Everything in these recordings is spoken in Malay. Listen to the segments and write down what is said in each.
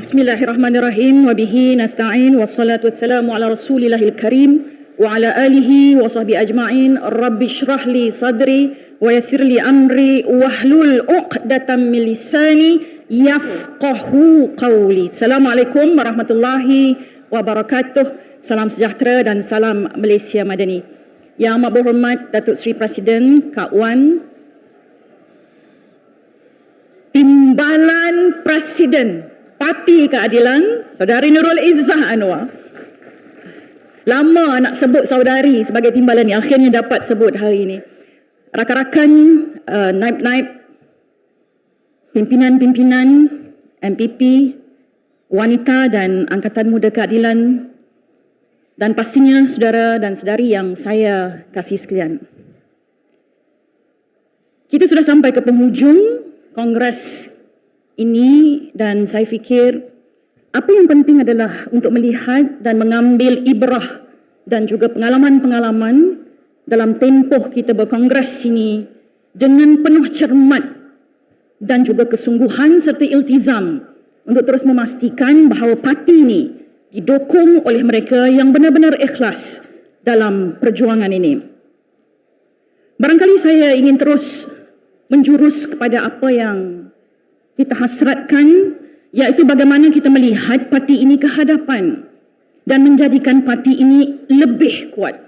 Bismillahirrahmanirrahim. Wa bihi nasta'in. Wa salatu wassalamu ala rasulillahil karim wa ala alihi wa sahbihi ajma'in. Rabbi shrah li sadri wa yassir li amri. Wahlul uqdatam min lisani yafqahu qawli. Assalamualaikum warahmatullahi wabarakatuh. Salam sejahtera dan salam Malaysia Madani. Yang amat berhormat Datuk Seri Presiden Kak Wan Timbalan Presiden Parti Keadilan Saudari Nurul Izzah Anwar Lama nak sebut saudari sebagai timbalan ni Akhirnya dapat sebut hari ini. Rakan-rakan uh, Naib-naib Pimpinan-pimpinan MPP Wanita dan Angkatan Muda Keadilan Dan pastinya saudara dan saudari yang saya kasih sekalian. Kita sudah sampai ke penghujung Kongres ini dan saya fikir apa yang penting adalah untuk melihat dan mengambil ibrah dan juga pengalaman-pengalaman dalam tempoh kita berkongres ini dengan penuh cermat dan juga kesungguhan serta iltizam untuk terus memastikan bahawa parti ini didukung oleh mereka yang benar-benar ikhlas dalam perjuangan ini. Barangkali saya ingin terus menjurus kepada apa yang kita hasratkan iaitu bagaimana kita melihat parti ini ke hadapan dan menjadikan parti ini lebih kuat.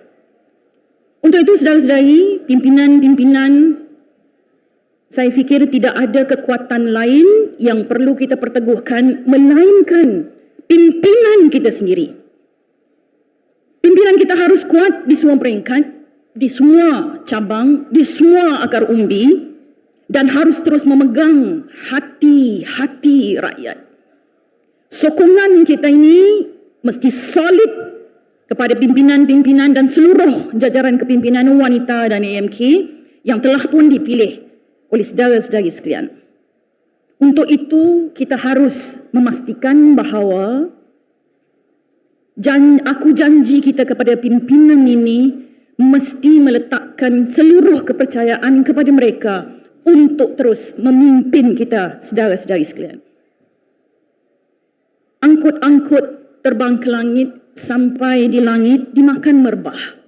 Untuk itu saudara-saudari, pimpinan-pimpinan saya fikir tidak ada kekuatan lain yang perlu kita perteguhkan melainkan pimpinan kita sendiri. Pimpinan kita harus kuat di semua peringkat, di semua cabang, di semua akar umbi dan harus terus memegang hati-hati rakyat. Sokongan kita ini mesti solid kepada pimpinan-pimpinan dan seluruh jajaran kepimpinan wanita dan AMK yang telah pun dipilih oleh saudara-saudari sekalian. Untuk itu, kita harus memastikan bahawa jan, aku janji kita kepada pimpinan ini mesti meletakkan seluruh kepercayaan kepada mereka untuk terus memimpin kita saudara-saudari sekalian. Angkut-angkut terbang ke langit sampai di langit dimakan merbah.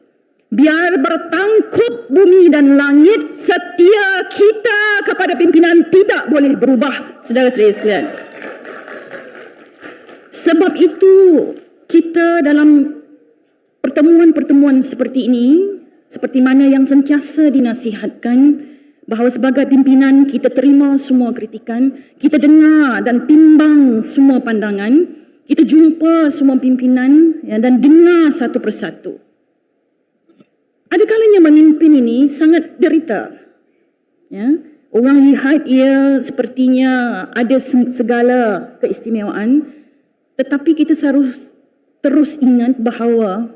Biar bertangkup bumi dan langit setia kita kepada pimpinan tidak boleh berubah saudara-saudari sekalian. Sebab itu kita dalam pertemuan-pertemuan seperti ini seperti mana yang sentiasa dinasihatkan bahawa sebagai pimpinan kita terima semua kritikan, kita dengar dan timbang semua pandangan, kita jumpa semua pimpinan ya, dan dengar satu persatu. Ada kalanya memimpin ini sangat derita. Ya. Orang lihat ia sepertinya ada segala keistimewaan tetapi kita harus terus ingat bahawa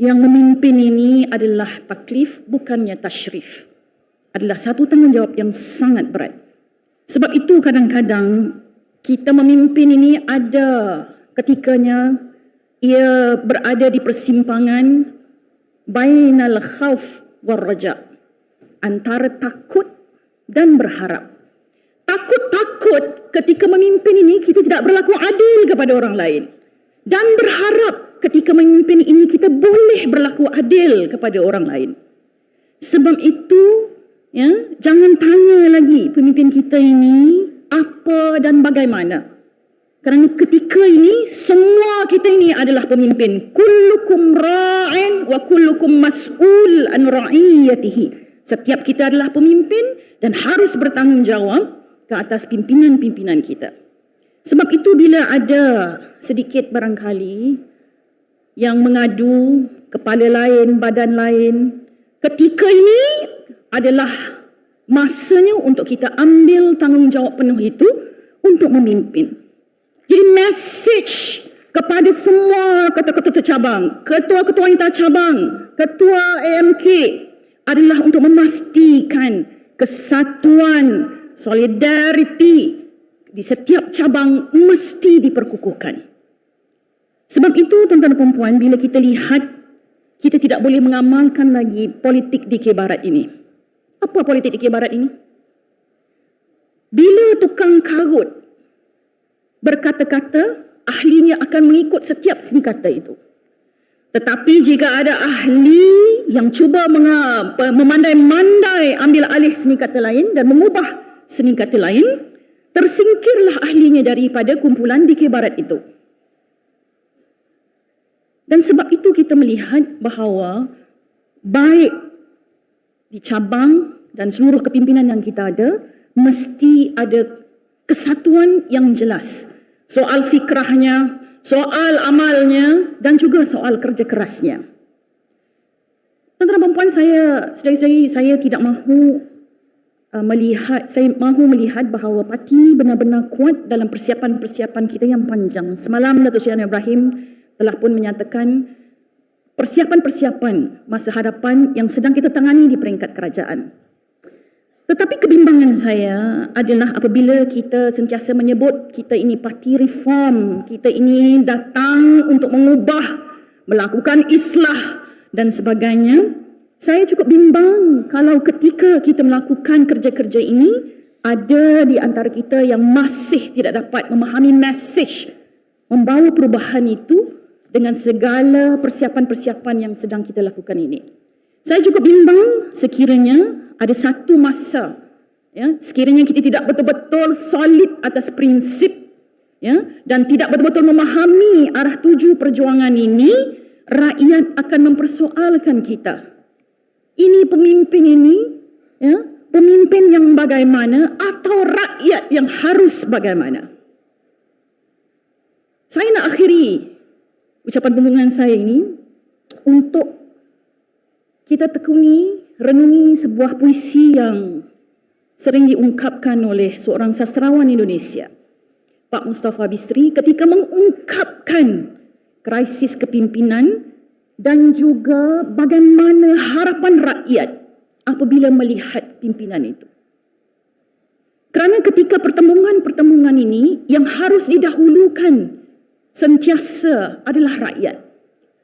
yang memimpin ini adalah taklif bukannya tashrif adalah satu tanggungjawab yang sangat berat. Sebab itu kadang-kadang kita memimpin ini ada ketikanya ia berada di persimpangan bainal khauf war raja antara takut dan berharap. Takut-takut ketika memimpin ini kita tidak berlaku adil kepada orang lain dan berharap ketika memimpin ini kita boleh berlaku adil kepada orang lain. Sebab itu Ya, jangan tanya lagi pemimpin kita ini apa dan bagaimana. Kerana ketika ini semua kita ini adalah pemimpin. Kullukum ra'in wa kullukum mas'ul an ra'iyatihi. Setiap kita adalah pemimpin dan harus bertanggungjawab ke atas pimpinan-pimpinan kita. Sebab itu bila ada sedikit barangkali yang mengadu kepala lain, badan lain, ketika ini adalah masanya untuk kita ambil tanggungjawab penuh itu untuk memimpin. Jadi message kepada semua ketua-ketua cabang, ketua-ketua wanita cabang, ketua AMK adalah untuk memastikan kesatuan, solidariti di setiap cabang mesti diperkukuhkan. Sebab itu tuan-tuan dan puan bila kita lihat kita tidak boleh mengamalkan lagi politik di Barat ini. Apa politik di Barat ini? Bila tukang karut berkata-kata, ahlinya akan mengikut setiap seni kata itu. Tetapi jika ada ahli yang cuba memandai-mandai ambil alih seni kata lain dan mengubah seni kata lain, tersingkirlah ahlinya daripada kumpulan di barat itu. Dan sebab itu kita melihat bahawa baik di cabang dan seluruh kepimpinan yang kita ada, mesti ada kesatuan yang jelas. Soal fikrahnya, soal amalnya dan juga soal kerja kerasnya. Tuan-tuan dan puan saya sedari-sedari saya tidak mahu uh, melihat saya mahu melihat bahawa parti ini benar-benar kuat dalam persiapan-persiapan kita yang panjang. Semalam Datuk Seri Ibrahim telah pun menyatakan persiapan-persiapan masa hadapan yang sedang kita tangani di peringkat kerajaan. Tetapi kebimbangan saya adalah apabila kita sentiasa menyebut kita ini parti reform, kita ini datang untuk mengubah, melakukan islah dan sebagainya. Saya cukup bimbang kalau ketika kita melakukan kerja-kerja ini, ada di antara kita yang masih tidak dapat memahami message membawa perubahan itu dengan segala persiapan-persiapan yang sedang kita lakukan ini. Saya juga bimbang sekiranya ada satu masa ya sekiranya kita tidak betul-betul solid atas prinsip ya dan tidak betul-betul memahami arah tuju perjuangan ini rakyat akan mempersoalkan kita ini pemimpin ini ya pemimpin yang bagaimana atau rakyat yang harus bagaimana saya nak akhiri ucapan pembukaan saya ini untuk kita tekuni renungi sebuah puisi yang sering diungkapkan oleh seorang sastrawan Indonesia, Pak Mustafa Bistri, ketika mengungkapkan krisis kepimpinan dan juga bagaimana harapan rakyat apabila melihat pimpinan itu. Kerana ketika pertemuan-pertemuan ini yang harus didahulukan sentiasa adalah rakyat.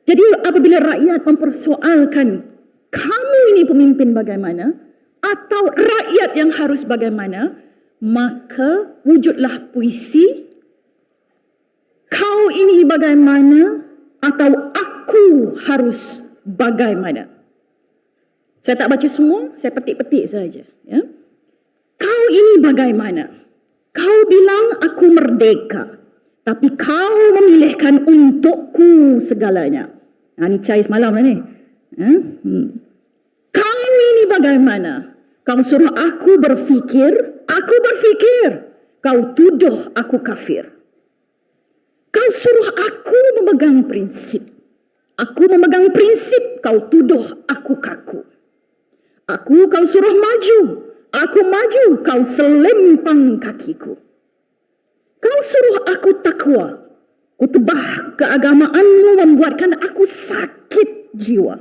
Jadi apabila rakyat mempersoalkan kamu ini pemimpin bagaimana? Atau rakyat yang harus bagaimana? Maka wujudlah puisi kau ini bagaimana? Atau aku harus bagaimana? Saya tak baca semua saya petik-petik saja ya. Kau ini bagaimana? Kau bilang aku merdeka tapi kau memilihkan untukku segalanya ha, ni cai semalam lah ni Eh? Hmm. Kau ini bagaimana? Kau suruh aku berfikir, aku berfikir. Kau tuduh aku kafir. Kau suruh aku memegang prinsip. Aku memegang prinsip, kau tuduh aku kaku. Aku kau suruh maju. Aku maju, kau selempang kakiku. Kau suruh aku takwa. Kutubah keagamaanmu membuatkan aku sakit jiwa.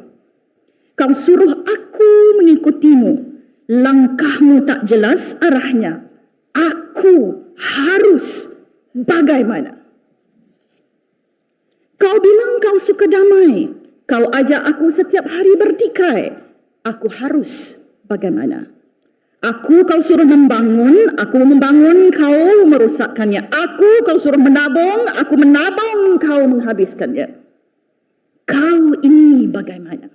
Kau suruh aku mengikutimu. Langkahmu tak jelas arahnya. Aku harus bagaimana? Kau bilang kau suka damai. Kau ajak aku setiap hari bertikai. Aku harus bagaimana? Aku kau suruh membangun, aku membangun, kau merusakkannya. Aku kau suruh menabung, aku menabung, kau menghabiskannya. Kau ini bagaimana?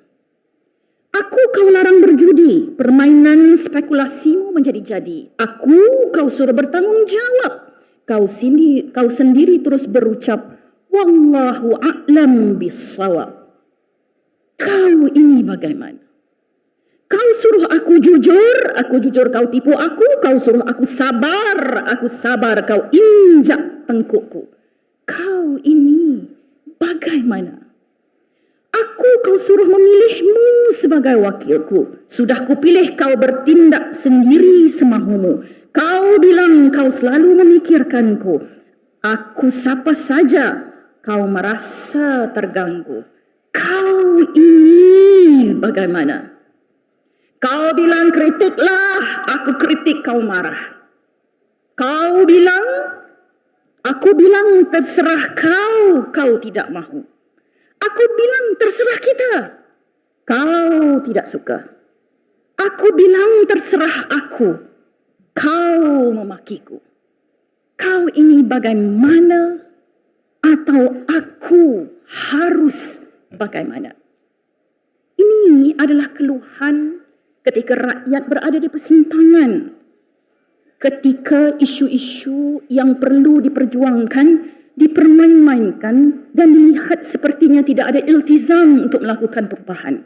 Aku kau larang berjudi, permainan spekulasimu menjadi jadi. Aku kau suruh bertanggung jawab. Kau sendiri, kau sendiri terus berucap, Wallahu a'lam bisawab. Kau ini bagaimana? Aku jujur, aku jujur kau tipu aku, kau suruh aku sabar, aku sabar, kau injak tengkukku. Kau ini bagaimana? Aku kau suruh memilihmu sebagai wakilku. Sudah kupilih kau bertindak sendiri semahumu. Kau bilang kau selalu memikirkanku. Aku siapa saja kau merasa terganggu. Kau ini bagaimana? Kau bilang kritiklah, aku kritik kau marah. Kau bilang, aku bilang terserah kau, kau tidak mahu. Aku bilang terserah kita. Kau tidak suka. Aku bilang terserah aku. Kau memakiku. kau ini bagaimana atau aku harus bagaimana. Ini adalah keluhan ketika rakyat berada di persimpangan. Ketika isu-isu yang perlu diperjuangkan dipermain-mainkan dan dilihat sepertinya tidak ada iltizam untuk melakukan perubahan.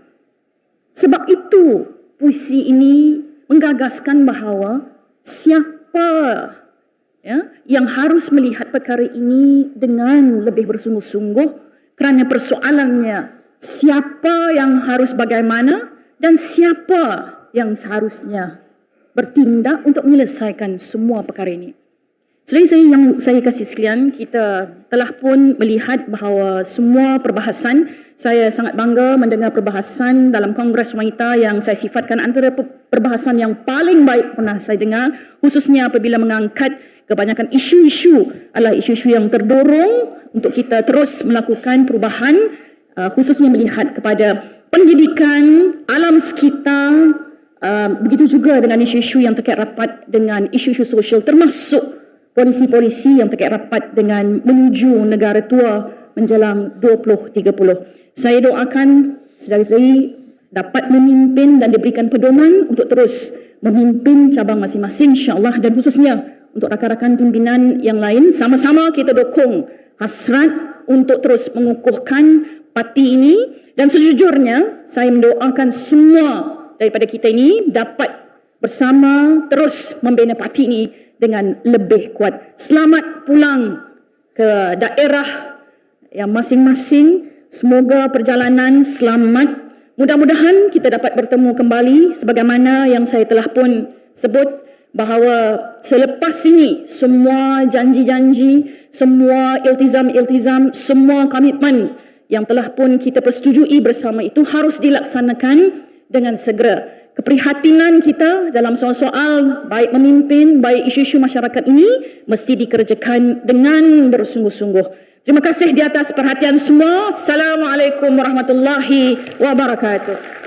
Sebab itu puisi ini menggagaskan bahawa siapa ya, yang harus melihat perkara ini dengan lebih bersungguh-sungguh kerana persoalannya siapa yang harus bagaimana dan siapa yang seharusnya bertindak untuk menyelesaikan semua perkara ini. Selain saya yang saya kasih sekalian, kita telah pun melihat bahawa semua perbahasan, saya sangat bangga mendengar perbahasan dalam Kongres Wanita yang saya sifatkan antara perbahasan yang paling baik pernah saya dengar, khususnya apabila mengangkat kebanyakan isu-isu adalah isu-isu yang terdorong untuk kita terus melakukan perubahan uh, khususnya melihat kepada pendidikan, alam sekitar, uh, begitu juga dengan isu-isu yang terkait rapat dengan isu-isu sosial termasuk polisi-polisi yang terkait rapat dengan menuju negara tua menjelang 2030. Saya doakan saudara-saudari dapat memimpin dan diberikan pedoman untuk terus memimpin cabang masing-masing insya-Allah dan khususnya untuk rakan-rakan pimpinan yang lain sama-sama kita dokong hasrat untuk terus mengukuhkan parti ini dan sejujurnya saya mendoakan semua daripada kita ini dapat bersama terus membina parti ini dengan lebih kuat. Selamat pulang ke daerah yang masing-masing. Semoga perjalanan selamat. Mudah-mudahan kita dapat bertemu kembali sebagaimana yang saya telah pun sebut bahawa selepas ini semua janji-janji, semua iltizam-iltizam, semua komitmen yang telah pun kita persetujui bersama itu harus dilaksanakan dengan segera keprihatinan kita dalam soal-soal baik memimpin, baik isu-isu masyarakat ini mesti dikerjakan dengan bersungguh-sungguh. Terima kasih di atas perhatian semua. Assalamualaikum warahmatullahi wabarakatuh.